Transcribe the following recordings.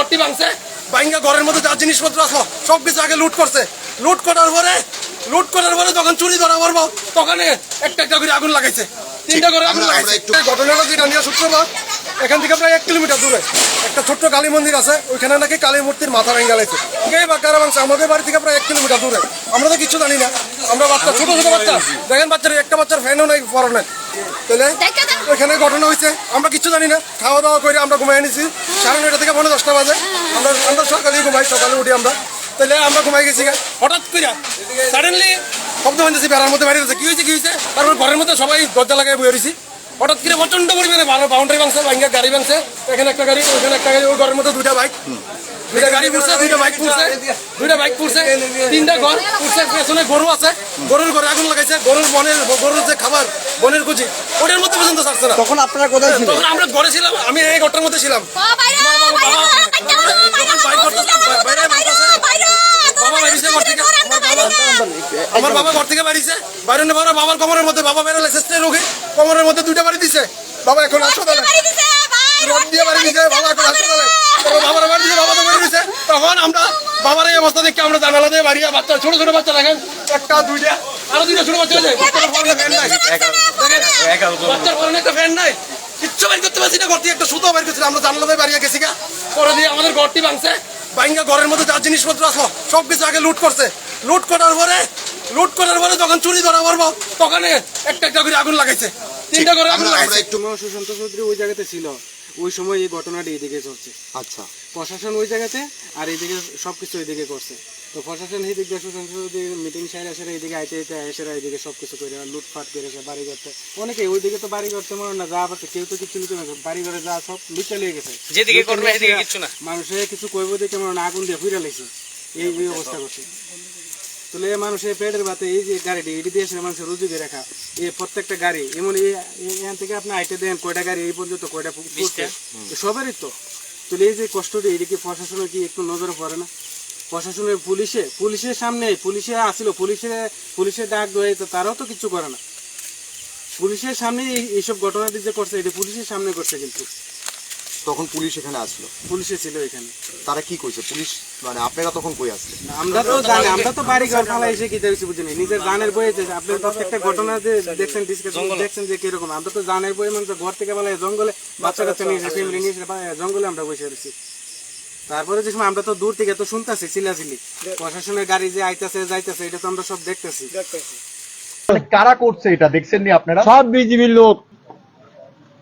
ঘরটি ভাঙছে। ভাঙ্গা ঘরের মধ্যে যা জিনিসপত্র আসলো সব কিছু আগে লুট করছে। লুট করার পরে লুট করার পরে যখন চুরি ধরা পড়ব তখন একটা একটা করে আগুন লাগাইছে। তিনটা করে আগুন লাগাইছে। ঘটনাটা যেটা নিয়ে সূত্রপাত এখান থেকে প্রায় এক কিলোমিটার দূরে। একটা ছোট্ট কালী মন্দির আছে ওইখানে নাকি কালী মূর্তির মাথা ভেঙে গেছে। এই বা কারা ভাঙছে? আমাদের বাড়ি থেকে প্রায় এক কিলোমিটার দূরে। আমরা তো কিছু জানি না। আমরা বাচ্চা ছোট ছোট বাচ্চা। দেখেন বাচ্চার একটা বাচ্চার ফ্যানও নাই বড় নাই তাহলে ওইখানে ঘটনা হয়েছে। আমরা কিছু জানি না। খাওয়া দাওয়া করে আমরা ঘুমাই নিছি সাড়ে নয়টা থেকে পনেরো দশটা বাজে। আমরা আমরা সকালে ঘুমাই সকালে উঠি আমরা। তাহলে আমরা ঘুমাই গেছি হঠাৎ করে সাডেনলি শব্দ হয়েছে বেড়ার মধ্যে বাড়ি কি হয়েছে কি হয়েছে? তারপর ঘরের মধ্যে সবাই দরজা লাগাই বয়ে রয়েছি। হঠাৎ করে প্রচণ্ড পরিমাণে ভালো বাউন্ডারি ভাঙছে ভাঙ্গা গাড়ি ভাঙছে এখানে একটা গাড়ি ওইখানে একটা গাড়ি ওই ঘরের মধ্যে দুইটা বাইক দুইটা গাড়ি পুড়ছে দুইটা বাইক পুড়ছে দুইটা বাইক পুড়ছে তিনটা ঘর পুড়ছে পেছনে গরু আছে গরুর ঘরে আগুন লাগাইছে গরুর বনের গরুর যে খাবার বনের কুচি ওটার মধ্যে পর্যন্ত ছাড়ছে না তখন আপনারা কোথায় ছিলেন তখন আমরা ঘরে ছিলাম আমি এই ঘরটার মধ্যে ছিলাম আমার বাবা ঘর থেকে বাড়িছে বাইরে বাবার কোমরের মধ্যে বাবা বেরোলে শেষে রোগী কোমরের মধ্যে দুইটা বাড়ি দিছে। বাবা এখন হাসপাতালে। রড দিয়ে বাড়ি দিছে বাবা এখন হাসপাতালে। বাবার বাড়ি দিছে বাবা তো বাড়ি দিছে। তখন আমরা বাবার এই অবস্থা দেখে আমরা জানালা দিয়ে বাড়ি বাচ্চা ছোট ছোট বাচ্চা দেখেন। একটা দুইটা আরও দুইটা ছোট বাচ্চা আছে। বাচ্চার একটা ফ্যান নাই। কিচ্ছু বের করতে পারছি না ঘর থেকে একটা সুতো বের আমরা জানালা দিয়ে বাড়িয়ে গেছি গা। পরে দিয়ে আমাদের ঘরটি ভাঙছে। ভাঙ্গা ঘরের মধ্যে যা জিনিসপত্র আসলো সব কিছু আগে লুট করছে। লুট করার পরে লুট করার পরে যখন চুরি ধরা পড়ব তখন একটা একটা করে আগুন লাগাইছে। তিনটা করে আগুন লাগাইছে। একটু সুশান্ত চৌধুরী ওই জায়গাতে ছিল। ওই সময় এই ঘটনাটি এদিকে চলছে। আচ্ছা। প্রশাসন ওই জায়গাতে আর এইদিকে সবকিছু এইদিকে করছে। তো প্রশাসন এই দিক দিয়ে সুশান্ত চৌধুরী মিটিং সাইড আসে এইদিকে আইতে আইতে এসেরা এইদিকে সবকিছু করে লুটফাট করেছে বাড়ি করতে অনেকে ওইদিকে তো বাড়ি করতে মনে হয় না যা পাচ্ছে কেউ তো কিছু লুটে না। বাড়ি ঘরে যা সব লুটে লেগে গেছে। যেদিকে করবে সেদিকে কিচ্ছু না। মানুষে কিছু কইব দেখে মনে না আগুন দিয়ে ফিরে লেগেছে এই এই অবস্থা করছে। তাহলে মানুষের পেটের বাতে এই যে গাড়িটি এটি দিয়ে আসলে মানুষের রুজু দিয়ে রাখা। এই প্রত্যেকটা গাড়ি এমন এখান থেকে আপনি আইটে দেন কয়টা গাড়ি এই পর্যন্ত কয়টা সবারই তো। তাহলে এই যে কষ্টটি এদিকে প্রশাসনের কি একটু নজরে পড়ে না? প্রশাসনের পুলিশে পুলিশের সামনে পুলিশে আসিল পুলিশে পুলিশের ডাক দেয় তো তারাও তো কিছু করে না। পুলিশের সামনে এইসব ঘটনা যে করছে এটা পুলিশের সামনে করছে কিন্তু। তখন পুলিশ এখানে আসলো? পুলিশে ছিল এখানে। তারা কি কইছে? পুলিশ মানে আপনারা তখন কই আসলেন? আমরা তো জানি আমরা তো বাড়ি ঘর ফালা এসে কি দেখছি বুঝিনি নিজের জানের বই আছে আপনি প্রত্যেকটা ঘটনা যে দেখছেন ডিসকাশন দেখছেন যে কীরকম আমরা তো জানের বই মানে ঘর থেকে বলে জঙ্গলে বাচ্চা কাচ্চা নিয়ে এসে ফ্যামিলি নিয়ে এসে জঙ্গলে আমরা বসে রয়েছি তারপরে যে সময় আমরা তো দূর থেকে তো শুনতেছি চিল্লাচিল্লি। প্রশাসনের গাড়ি যে আইতাছে যাইতাছে এটা তো আমরা সব দেখতেছি। মানে কারা করছে এটা? দেখছেন নি আপনারা? সব বিজিবির লোক।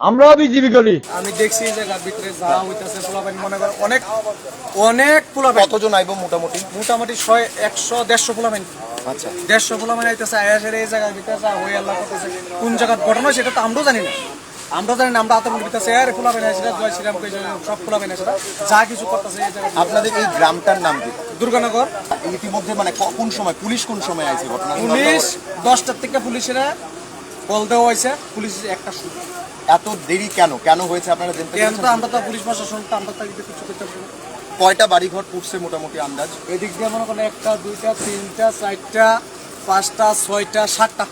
আমরাও বিজিবি করি। আমি দেখছি যে ভিতরে যা হইতাছে পোলাপাইন মনে কর অনেক অনেক পোলাপাইন কতজন আইবো মোটামুটি? মোটামুটি ছয় একশো দেড়শো পোলাপাইন আচ্ছা। দেড়শো পোলাপাইন আইতেছে আয়াসের এই জায়গার ভিতরে যা হয়ে আল্লাহ করতেছে কোন জায়গার ঘটনা সেটা তো আমরাও জানি না। আমরা জানি না আমরা আতঙ্ক ভিতরে আর পোলাপাইন আছে জয় শ্রীরাম কই সব পোলাপাইন আছে যা কিছু করতেছে এই জায়গায় আপনাদের এই গ্রামটার নাম কি? দুর্গানগর। ইতিমধ্যে মানে কোন সময় পুলিশ কোন সময় আইছে ঘটনা পুলিশ দশটার থেকে পুলিশেরা কল দেওয়া হয়েছে পুলিশ একটা শুরু এত দেরি কেন? কেন হয়েছে আপনারা জানতে কেন তো আমরা তো পুলিশ প্রশাসন তো আমরা তো এদিকে কিছু করতে পারব না। কয়টা বাড়িঘর পুড়ছে মোটামুটি আন্দাজ? এদিক দিয়ে মনে করেন একটা দুইটা তিনটা চারটা পাঁচটা ছয়টা সাতটা।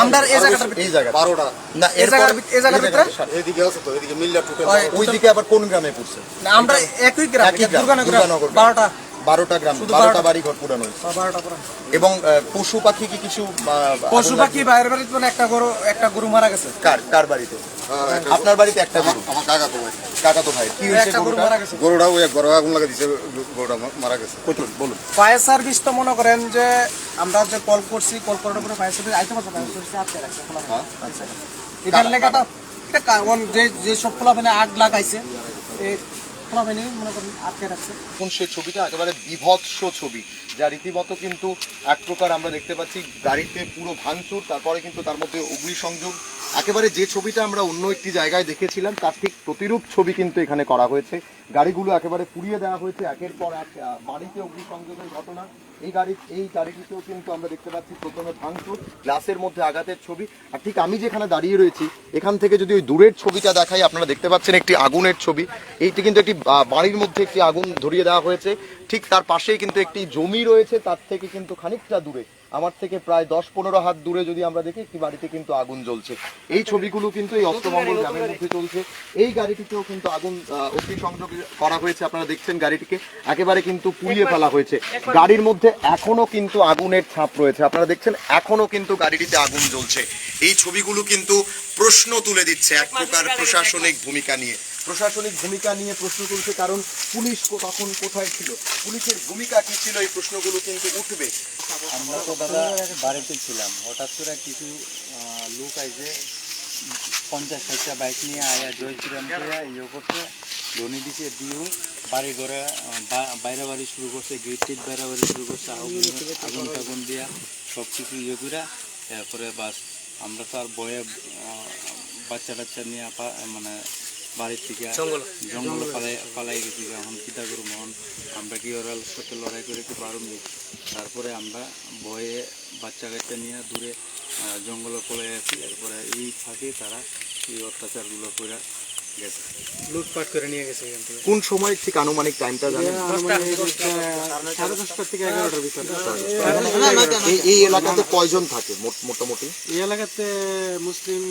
আমরা এই জায়গাটার ভিতরে- এই জায়গা বারোটা। না এই এরপর জায়গার ভিতরে- এই জায়গার ভিতরে? এদিকে আছে তো এদিকে মিল্লা টুটে ওই দিকে আবার কোন গ্রামে পুড়ছে? না, আমরা একই গ্রাম একই গ্রাম, দুর্গানগর দুর্গানগর গ্রাম। বারোটা। বারোটা গ্রাম বারোটা। বাড়ি ঘর পুরানো এবং পশু পাখি কি কিছু পশু পাখি বাইরের বাড়িতে মানে একটা গরু একটা গরু মারা গেছে? কার কার বাড়িতে? আপনার বাড়িতে একটা গরু? আমার কাকা তো ভাই। কাকা তো ভাই কি হয়েছে গরু গরুটা? মারা গেছে। গরুটা ওই গরু আগুন লাগা দিছে গরুটা মারা গেছে। কচুর বলুন। ফায়ার সার্ভিস তো মনে করেন যে আমরা যে কল করছি কল করার পরে ফায়ার সার্ভিস আইতে পারছে ফায়ার সার্ভিস আটকে রাখছে হ্যাঁ। আচ্ছা এটার লেখাটা এটা যে যে সব খোলা মানে আগ লাগাইছে এই খোলা হয়নি মনে করেন আটকে রাখছে। এখন সেই ছবিটা একেবারে বিভৎস ছবি, যা রীতিমতো কিন্তু এক প্রকার আমরা দেখতে পাচ্ছি গাড়িতে পুরো ভাঙচুর, তারপরে কিন্তু তার মধ্যে অগ্নিসংযোগ। একেবারে যে ছবিটা আমরা অন্য একটি জায়গায় দেখেছিলাম, তার ঠিক প্রতিরূপ ছবি কিন্তু এখানে করা হয়েছে। গাড়িগুলো একেবারে পুড়িয়ে দেওয়া হয়েছে। একের পর এক বাড়িতে অগ্নিসংযোগের ঘটনা। এই গাড়ি, এই গাড়িটিতেও কিন্তু আমরা দেখতে পাচ্ছি প্রথমে ভাঙচুর, গ্লাসের মধ্যে আঘাতের ছবি। আর ঠিক আমি যেখানে দাঁড়িয়ে রয়েছি, এখান থেকে যদি ওই দূরের ছবিটা দেখাই, আপনারা দেখতে পাচ্ছেন একটি আগুনের ছবি। এইটি কিন্তু একটি বাড়ির মধ্যে একটি আগুন ধরিয়ে দেওয়া হয়েছে। ঠিক তার পাশেই কিন্তু একটি জমি রয়েছে, তার থেকে কিন্তু খানিকটা দূরে। আমার থেকে প্রায় দশ পনেরো হাত দূরে যদি আমরা দেখি একটি বাড়িতে কিন্তু আগুন জ্বলছে। এই ছবিগুলো কিন্তু এই অস্তমঙ্গল গ্রামের মধ্যে চলছে। এই গাড়িটিতেও কিন্তু আগুন আহ, অগ্নিসংযোগ করা হয়েছে। আপনারা দেখছেন গাড়িটিকে। একেবারে কিন্তু পুড়িয়ে ফেলা হয়েছে। গাড়ির মধ্যে এখনও কিন্তু আগুনের ছাপ রয়েছে। আপনারা দেখছেন এখনও কিন্তু গাড়িটিতে আগুন জ্বলছে। এই ছবিগুলো কিন্তু প্রশ্ন তুলে দিচ্ছে এক প্রকার প্রশাসনিক ভূমিকা নিয়ে। প্রশাসনিক ভূমিকা নিয়ে প্রশ্ন তুলছে কারণ পুলিশ তখন কোথায় ছিল? পুলিশের ভূমিকা কি ছিল? এই প্রশ্নগুলো কিন্তু উঠবে। আমরা তো দাদা বাড়িতে ছিলাম। হঠাৎ করে কিছু লোক আইছে, পঞ্চাশ ষাটটা বাইক নিয়ে আয়া জয় শ্রীরাম ইয়ে করছে, ধনী দিছে, দিয়েও বাড়ি ঘরে বাইরে বাড়ি শুরু করছে গেট টেট বাইরে বাড়ি শুরু করছে, আগুন টাগুন দিয়া সব কিছু ইয়ে করে তারপরে বাস, আমরা তো আর বয়ে বাচ্চা টাচ্চা নিয়ে মানে বাড়ির থেকে জঙ্গল। পালাই পালাই গেছি এখন কিতা করব মন আমরা কি ওরা সাথে লড়াই করে কি পারুম তারপরে আমরা ভয়ে বাচ্চা কাচ্চা নিয়ে দূরে জঙ্গলে পলে আছি এরপরে এই ফাঁকে তারা এই অত্যাচারগুলো করে গেছে। লুটপাট করে নিয়ে গেছে এখান থেকে। কোন সময় ঠিক আনুমানিক টাইমটা জানেন? সাড়ে দশটার থেকে এগারোটার ভিতরে। এই এই এলাকাতে কয়জন থাকে মোট- মোটামুটি? এই এলাকাতে মুসলিম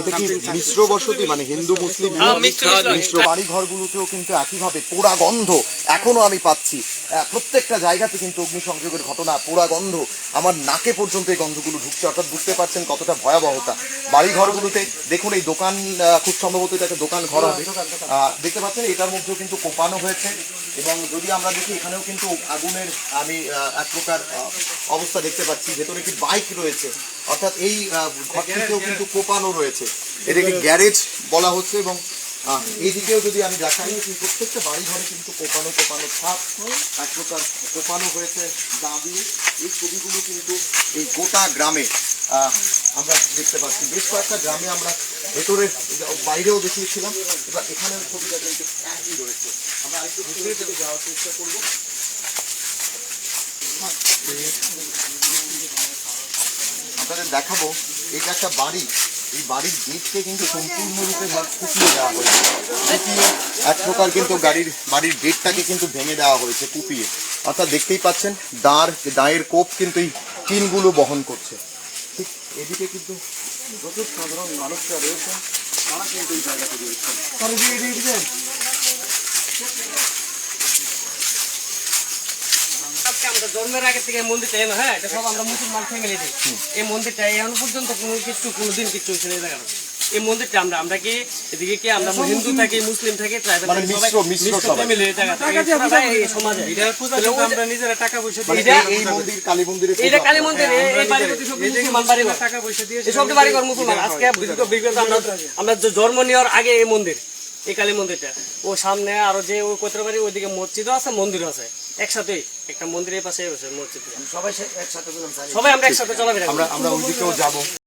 এটা কি মিশ্র বসতি মানে হিন্দু মুসলিম মিশ্র বাড়ি ঘরগুলোতেও কিন্তু একইভাবে পোড়া গন্ধ এখনও আমি পাচ্ছি। প্রত্যেকটা জায়গাতে কিন্তু অগ্নিসংযোগের ঘটনা পোড়া গন্ধ আমার নাকে পর্যন্ত এই গন্ধগুলো ঢুকছে অর্থাৎ বুঝতে পারছেন কতটা ভয়াবহতা। বাড়ি ঘরগুলোতে দেখুন এই দোকান আহ, খুব সম্ভবত এটা একটা দোকান ঘর হবে। দেখতে পাচ্ছেন এটার মধ্যেও কিন্তু কোপানো হয়েছে। এবং যদি আমরা দেখি এখানেও কিন্তু আগুনের আমি আহ, এক প্রকার অবস্থা দেখতে পাচ্ছি। ভেতরে একটি বাইক রয়েছে? অর্থাৎ এই আহ, ঘরটিতেও কিন্তু কোপানো রয়েছে। এটাকে গ্যারেজ বলা হচ্ছে এবং এইদিকেও যদি আমি দেখাই প্রত্যেকটা বাড়ি ঘরে কিন্তু কোপানো কোপানো ছাপ এক প্রকার কোপানো হয়েছে দা দিয়ে এই ছবিগুলো কিন্তু এই গোটা গ্রামে আমরা দেখতে পাচ্ছি। বেশ কয়েকটা গ্রামে আমরা ভেতরে বাইরেও দেখিয়েছিলাম। এবার এখানের ছবিটা কিন্তু একই রয়েছে। আমরা আরেকটু ভেতরে যাওয়ার চেষ্টা করব। আপনাদের দেখাবো, এটা একটা বাড়ি। এই বাড়ির গেটকে কিন্তু সম্পূর্ণরূপে কুপিয়ে দেওয়া হয়েছে। এক প্রকার কিন্তু গাড়ির, বাড়ির গেটটাকে কিন্তু ভেঙে দেওয়া হয়েছে, কুপিয়ে। অর্থাৎ দেখতেই পাচ্ছেন, দাঁড়, দাঁড়ের কোপ কিন্তু এই টিনগুলো বহন করছে। ঠিক এদিকে কিন্তু প্রচুর সাধারণ মানুষরা রয়েছেন তারা কিন্তু এই জায়গাতে রয়েছেন আজকে আমরা জন্মের আগে থেকে এই মন্দিরটা এলো হ্যাঁ? এটা সব আমরা মুসলমান ফ্যামিলি দিই এই মন্দিরটা এখন পর্যন্ত কোনো কিছু কোনোদিন কিছু হয়েছে না এই এই মন্দিরটা আমরা আমরা কি এদিকে কি আমরা হিন্দু থাকি মুসলিম থাকি ট্রাইবাল মানে মিশ্র- মিশ্র ফ্যামিলি এই জায়গা এই সমাজে। এটার পূজা তাহলে কিন্তু ওই যে- আমরা নিজেরা টাকা পয়সা দিয়ে এই- এই মন্দির কালী মন্দিরে এটা কালী মন্দির এই- এই বাড়ি প্রতি সব মুসলমান বাড়ি টাকা পয়সা দিয়ে এই সব বাড়ি ঘর মুসলমান। আজকে বিগত বিগত আমরা আমরা জন্ম নেওয়ার আগে এই মন্দির এই কালী মন্দিরটা। ও সামনে আরও যে ওই কোতরা বাড়ি ওইদিকে মসজিদও আছে মন্দিরও আছে। একসাথেই একটা মন্দিরের পাশে মসজিদ সবাই একসাথে সবাই আমরা একসাথে চলাফেরা। আমরা আমরা ওই দিকেও যাব।